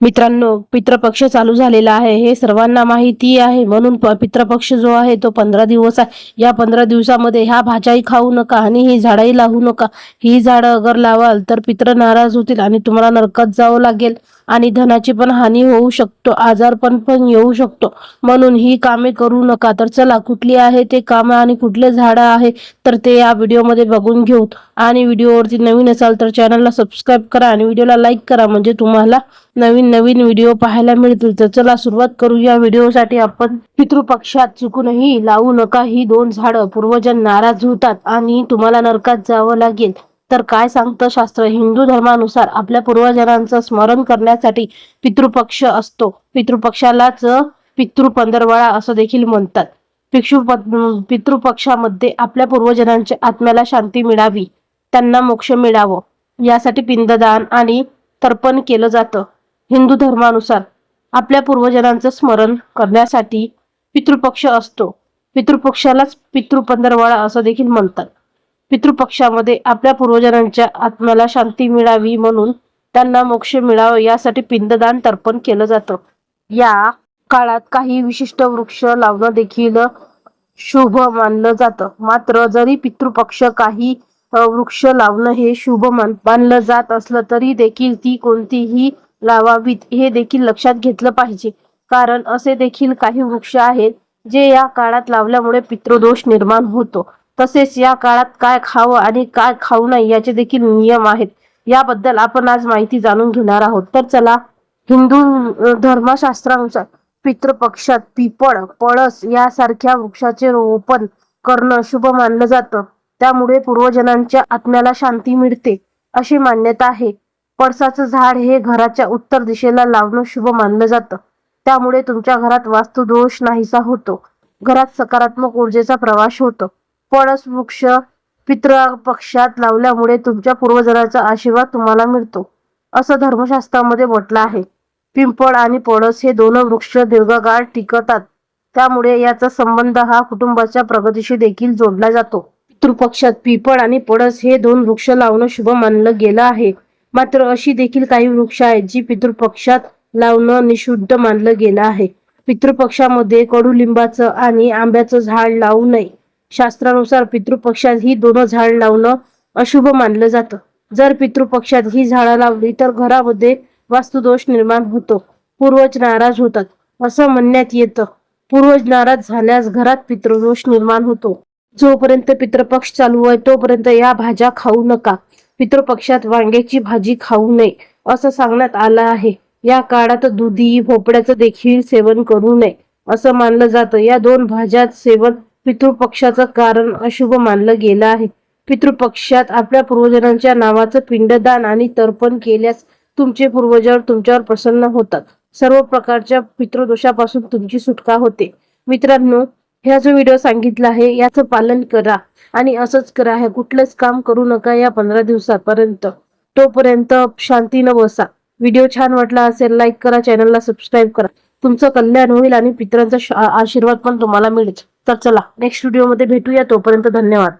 मित्रांनो पितृपक्ष चालू झालेला आहे. हे सर्वांना माहिती आहे. म्हणून प- पितृपक्ष जो आहे तो पंधरा दिवस आहे. या पंधरा दिवसामध्ये ह्या भाज्याही खाऊ नका आणि ही झाडंही लावू नका. ही झाडं अगर लावाल तर पित्र नाराज होतील आणि तुम्हाला नरकात जावं लागेल. आणि धनाची पण हानी होऊ शकतो आजारपण पण येऊ शकतो. म्हणून ही कामे करू नका. तर चला कुठली आहे ते कामं आणि कुठले झाडं आहे तर ते या व्हिडिओमध्ये बघून घेऊ आणि व्हिडिओवरती नवीन असाल तर चॅनलला सबस्क्राईब करा आणि व्हिडिओला लाईक करा म्हणजे तुम्हाला नवीन नवीन व्हिडिओ पाहायला मिळतील. तर चला सुरुवात करू. या व्हिडिओसाठी आपण पितृपक्षात चुकूनही लावू नका. ही दोन झाडं पूर्वजन नाराज होतात आणि तुम्हाला नरकात जावं लागेल. तर काय सांगतं शास्त्र? हिंदू धर्मानुसार आपल्या पूर्वजनांचं स्मरण करण्यासाठी पितृपक्ष असतो. पितृपक्षालाच पितृ पंधरवाळा असं देखील म्हणतात. भिक्षू पितृपक्षामध्ये आपल्या पूर्वजनांच्या आत्म्याला शांती मिळावी त्यांना मोक्ष मिळावं यासाठी पिंडदान आणि तर्पण केलं जातं. हिंदू धर्मानुसार आपल्या पूर्वजनांचं स्मरण करण्यासाठी पितृपक्ष असतो. पितृपक्षालाच पितृपंधरवाडा असं देखील म्हणतात. पितृपक्षामध्ये आपल्या पूर्वजनांच्या आत्म्याला शांती मिळावी म्हणून त्यांना मोक्ष मिळावं यासाठी पिंडदान तर्पण केलं जातं. या काळात काही विशिष्ट वृक्ष लावणं देखील शुभ मानलं जातं. मात्र जरी पितृपक्ष काही वृक्ष लावणं हे शुभ मान मानलं जात असलं तरी देखील ती कोणतीही लावावीत हे देखील लक्षात घेतलं पाहिजे. कारण असे देखील काही वृक्ष आहेत जे या काळात लावल्यामुळे पितृदोष निर्माण होतो. तसेच या काळात काय खावं आणि काय खाऊ नये याचे देखील नियम आहेत. याबद्दल आपण आज माहिती जाणून घेणार आहोत. तर चला हिंदू धर्मशास्त्रानुसार पितृपक्षात पिपळ पळस यासारख्या वृक्षाचे रोपण करणं शुभ मानलं जातं. त्यामुळे पूर्वजनांच्या आत्म्याला शांती मिळते अशी मान्यता आहे. पळसाचं झाड हे घराच्या उत्तर दिशेला लावणं शुभ मानलं जातं. त्यामुळे तुमच्या घरात वास्तुदोष नाहीसा होतो. घरात सकारात्मक ऊर्जेचा प्रवास होतो. पळस वृक्ष पितृ पक्षात लावल्यामुळे तुमच्या पूर्वजनाचा आशीर्वाद तुम्हाला मिळतो. असं धर्मशास्त्रामध्ये म्हटलं आहे. पिंपळ आणि पळस हे दोन वृक्ष दीर्घकाळ टिकतात. त्यामुळे याचा संबंध हा कुटुंबाच्या प्रगतीशी देखील जोडला जातो. पितृपक्षात पिपळ आणि पळस हे दोन वृक्ष लावणं शुभ मानलं गेलं आहे. मात्र अशी देखील काही वृक्ष आहेत जी पितृपक्षात लावणं निषिद्ध मानलं गेलं आहे. पितृपक्षामध्ये कडुलिंबाचं आणि आंब्याचं झाड लावू नये. शास्त्रानुसार पितृपक्षात ही दोन झाड लावणं अशुभ मानलं जातं. जर पितृपक्षात ही झाडं लावली तर घरामध्ये वास्तुदोष निर्माण होतो. पूर्वज नाराज होतात. असं म्हणण्यात येतं. पूर्वज नाराज झाल्यास घरात पितृदोष निर्माण होतो. जोपर्यंत पितृपक्ष चालू आहे तोपर्यंत या भाज्या खाऊ नका. पितृपक्षात वांग्याची भाजी खाऊ नये असं सांगण्यात आलं आहे. या काळात दुधी भोपळ्याचं देखील सेवन करू नये असं मानलं जातं. या दोन भाज्यात सेवन पितृपक्षाचं कारण अशुभ मानलं गेलं आहे. पितृपक्षात आपल्या पूर्वजनांच्या नावाचं पिंडदान आणि तर्पण केल्यास तुमचे पूर्वज तुमच्यावर प्रसन्न होतात. सर्व प्रकारच्या पितृदोषापासून तुमची सुटका होते. मित्रांनो ह्या जो व्हिडिओ सांगितला आहे याचं पालन करा आणि असंच करा. हे कुठलंच काम करू नका या पंधरा दिवसापर्यंत. तोपर्यंत शांतीनं बसा. व्हिडिओ छान वाटला असेल लाईक करा चॅनलला सबस्क्राईब करा. तुमचं कल्याण होईल आणि पितरांचा आशीर्वाद पण तुम्हाला मिळेल. तर चला नेक्स्ट व्हिडिओमध्ये भेटूया तोपर्यंत धन्यवाद.